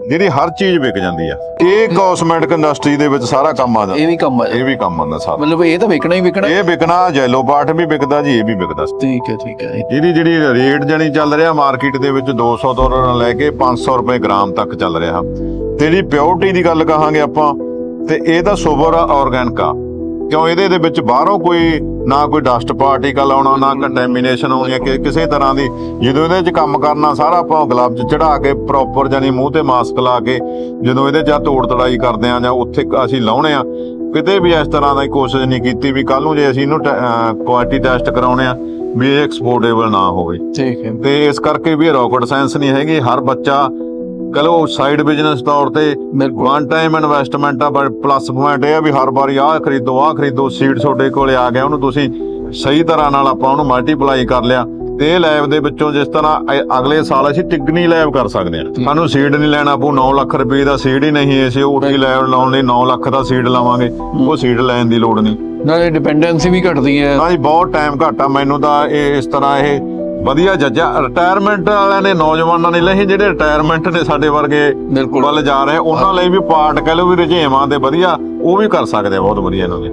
ਜਿਹੜੀ ਹਰ ਚੀਜ਼ ਵਿਕ ਜਾਂਦੀ ਆ। ਇਹ ਕਾਸਮੈਟਿਕ ਇੰਡਸਟਰੀ ਦੇ ਵਿੱਚ ਸਾਰਾ ਕੰਮ ਆ ਜਾਂਦਾ। ਇਹ ਵੀ ਕੰਮ ਆ ਇਹ ਵੀ ਕੰਮ ਆਉਂਦਾ ਸਾਰਾ। ਮਤਲਬ ਇਹ ਤਾਂ ਵਿਕਣਾ ਹੀ ਵਿਕਣਾ। ਇਹ ਵਿਕਣਾ ਜੈਲੋ ਪਾਟ ਵੀ ਵਿਕਦਾ ਜੀ ਇਹ ਵੀ ਵਿਕਦਾ। ਠੀਕ ਹੈ ਠੀਕ ਹੈ। ਇਹਦੀ ਜਿਹੜੀ ਰੇਟ ਜਣੀ ਚੱਲ ਰਿਹਾ ਮਾਰਕੀਟ ਦੇ ਵਿੱਚ 200 ਤੋਂ ਲੈ ਕੇ 500 ਰੁਪਏ ਗ੍ਰਾਮ ਤੱਕ ਚੱਲ ਰਿਹਾ। ਤੇ ਜਿਹੜੀ ਪਿਓਰਟੀ ਦੀ ਗੱਲ ਕਹਾਂਗੇ ਆਪਾਂ ਤੇ ਇਹ ਤਾਂ ਸੁਪਰ ਆਰਗੈਨਿਕ ਆ। ਕਿਉਂ ਇਹਦੇ ਦੇ ਵਿੱਚ ਬਾਹਰੋਂ ਕੋਈ ਨਾ ਕੋਈ ਡਸਟ ਪਾਰਟੀਕਲ ਆਉਣਾ ਨਾ ਕੰਟੈਮੀਨੇਸ਼ਨ ਆਉਣੀ ਹੈ ਕਿ ਕਿਸੇ ਤਰ੍ਹਾਂ ਦੀ ਜਦੋਂ ਇਹਦੇ 'ਚ ਕੰਮ ਕਰਨਾ ਸਾਰਾ ਆਪਾਂ ਗਲਵਜ਼ ਚੜਾ ਕੇ ਪ੍ਰੋਪਰ ਜਾਨੀ ਮੂੰਹ ਤੇ ਮਾਸਕ ਲਾ ਕੇ ਜਦੋਂ ਇਹਦੇ 'ਚ ਆ ਤੋੜ ਤੜਾਈ ਕਰਦੇ ਆ ਜਾਂ ਉੱਥੇ ਅਸੀਂ ਲਾਉਣੇ ਆ ਕਿਤੇ ਵੀ ਇਸ ਤਰ੍ਹਾਂ ਦੀ ਕੋਸ਼ਿਸ਼ ਨਹੀਂ ਕੀਤੀ ਵੀ ਕੱਲ ਨੂੰ ਜੇ ਅਸੀਂ ਇਹਨੂੰ ਕੁਆਲਿਟੀ ਟੈਸਟ ਕਰਾਉਣੇ ਆ ਵੀ ਇਹ ਐਕਸਪੋਰਟੇਬਲ ਨਾ ਹੋਵੇ। ਠੀਕ ਹੈ। ਤੇ ਇਸ ਕਰਕੇ ਵੀ ਰਾਕਟ ਸਾਇੰਸ ਨਹੀਂ ਹੈਗੀ ਹਰ ਬੱਚਾ ਕਹੋ ਸਾਈਡ ਬਿਜ਼ਨਸ ਤੌਰ ਤੇ ਵਨ ਟਾਈਮ ਇਨਵੈਸਟਮੈਂਟ ਆ ਬਟ ਪਲੱਸ ਪੁਆਇੰਟ ਇਹ ਆ ਵੀ ਹਰ ਵਾਰੀ ਆਹ ਖਰੀਦੋ ਆਹ ਖਰੀਦੋ ਸੀਡ ਤੁਹਾਡੇ ਕੋਲੇ ਆ ਗਿਆ ਉਹਨੂੰ ਤੁਸੀਂ ਸਹੀ ਤਰ੍ਹਾਂ ਨਾਲ ਆਪਾਂ ਉਹਨੂੰ ਮਲਟੀਪਲਾਈ ਕਰ ਲਿਆ। ਤੇ ਇਹ ਲੈਬ ਦੇ ਵਿੱਚੋਂ ਜਿਸ ਤਰ੍ਹਾਂ ਅਗਲੇ ਸਾਲ ਅਸੀਂ ਟਿਗਨੀ ਲੈਬ ਕਰ ਸਕਦੇ ਹਾਂ। ਸਾਨੂੰ ਸੀਡ ਨਹੀਂ ਲੈਣਾ ਪਊ 9 ਲੱਖ ਰੁਪਏ ਦਾ ਸੀਡ ਹੀ ਨਹੀਂ ਅਸੀਂ ਉੱਠੀ ਲੈਬ ਲਾਉਣ ਲਈ 9 ਲੱਖ ਦਾ ਸੀਡ ਲਵਾਂਗੇ ਉਹ ਸੀਡ ਲੈਣ ਦੀ ਲੋੜ ਨਹੀਂ। ਨਾਲੇ ਡਿਪੈਂਡੈਂਸੀ ਵੀ ਘਟਦੀ ਹੈ। ਹਾਂਜੀ ਬਹੁਤ ਟਾਈਮ ਘਾਟਾ ਮੈਨੂੰ ਤਾਂ ਇਹ ਇਸ ਤਰ੍ਹਾਂ ਇਹ ਵਧੀਆ ਜੱਜਾ ਰਿਟਾਇਰਮੈਂਟ ਵਾਲਿਆਂ ਨੇ ਨੌਜਵਾਨਾਂ ਨੇ ਲਈ ਜਿਹੜੇ ਰਿਟਾਇਰਮੈਂਟ ਨੇ ਸਾਡੇ ਵਰਗੇ ਵੱਲ ਜਾ ਰਹੇ ਉਹਨਾਂ ਲਈ ਵੀ ਪਾਰਟ ਕਹਿ ਲਓ ਵੀ ਰੁਝੇਵਾਂ ਦੇ ਵਧੀਆ ਉਹ ਵੀ ਕਰ ਸਕਦੇ ਆ ਬਹੁਤ ਵਧੀਆ ਇਹਨਾਂ ਦੇ।